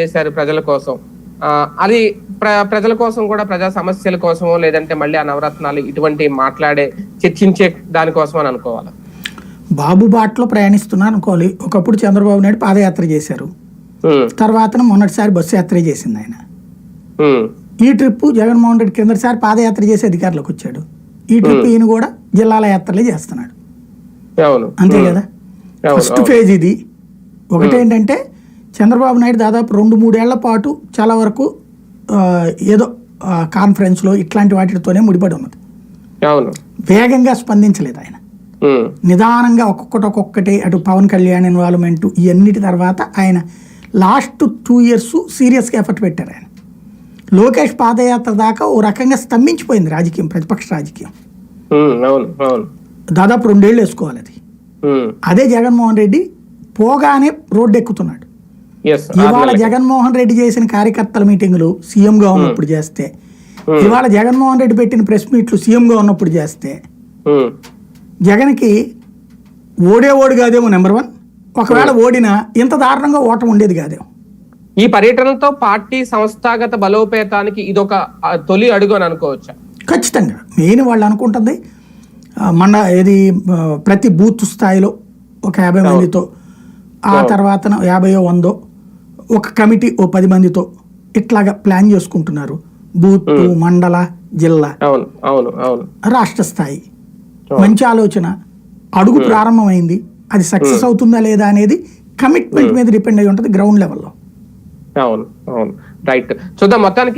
చేశారు ప్రజల కోసం. అది ప్ర ప్రజల కోసం కూడా ప్రజా సమస్యల కోసమో లేదంటే మళ్ళీ ఆ నవరత్నాలు ఇటువంటి మాట్లాడే చర్చించే దానికోసం అని అనుకోవాలి? బాబు బాటలో ప్రయాణిస్తున్నారు అనుకోవాలి. ఒకప్పుడు చంద్రబాబు నాయుడు పాదయాత్ర చేశారు. తర్వాత మొన్నటిసారి బస్సు యాత్ర చేసింది ఆయన. ఈ ట్రిప్ జగన్మోహన్ రెడ్డి కిందటిసారి పాదయాత్ర చేసి అధికారంలోకి వచ్చాడు. ఈ ట్రిప్ ఈయన కూడా జిల్లాల యాత్రలే చేస్తున్నాడు. అంతే కదా? ఫస్ట్. ఫేజ్ ఇది. ఒకటేంటంటే చంద్రబాబు నాయుడు దాదాపు రెండు మూడేళ్ళ పాటు చాలా వరకు ఏదో కాన్ఫరెన్స్లో ఇట్లాంటి వాటితోనే ముడిపడి ఉన్నది. వేగంగా స్పందించలేదు ఆయన. నిదానంగా ఒక్కొక్కటి ఒక్కొక్కటి అటు పవన్ కళ్యాణ్ ఇన్వాల్వ్మెంట్ ఇవన్నిటి తర్వాత ఆయన లాస్ట్ టూ ఇయర్స్ సీరియస్గా ఎఫర్ట్ పెట్టారు ఆయన. లోకేష్ పాదయాత్ర దాకా ఓ రకంగా స్తంభించిపోయింది రాజకీయం ప్రతిపక్ష రాజకీయం. దాదాపు రెండేళ్ళు వేసుకోవాలి అది. అదే జగన్మోహన్ రెడ్డి పోగానే రోడ్డు ఎక్కుతున్నాడు. ఇవాళ. జగన్మోహన్ రెడ్డి చేసిన కార్యకర్తల మీటింగులు సీఎంగా ఉన్నప్పుడు చేస్తే. ఇవాళ జగన్మోహన్ రెడ్డి పెట్టిన ప్రెస్ మీట్లు సీఎంగా ఉన్నప్పుడు చేస్తే. ఉమ్, జగన్కి ఓడే ఓడి కాదేమో నెంబర్ వన్. ఒకవేళ ఓడినా ఇంత దారుణంగా ఓటం ఉండేది కాదేమో. ఈ పర్యటనతో పార్టీ సంస్థాగత బలోపేతానికి ఇదొక తొలి అడుగు అని అనుకోవచ్చా? ఖచ్చితంగా. మెయిన్ వాళ్ళు అనుకుంటుంది. ఏది ఆ, ప్రతి బూత్ స్థాయిలో ఒక యాభై మందితో. ఆ తర్వాత యాభైయో వందో. ఒక కమిటీ ఓ పది మందితో ఇట్లాగా ప్లాన్ చేసుకుంటున్నారు? బూత్ మండల జిల్లా. రాష్ట్ర స్థాయి. మంచి ఆలోచన. అడుగు ప్రారంభమైంది. అది సక్సెస్ అవుతుందా లేదా అనేది కమిట్మెంట్ మీద డిపెండ్ అయి ఉంటుంది గ్రౌండ్ లెవెల్లో. అవును అవును. రైట్. చూద్దాం మొత్తానికి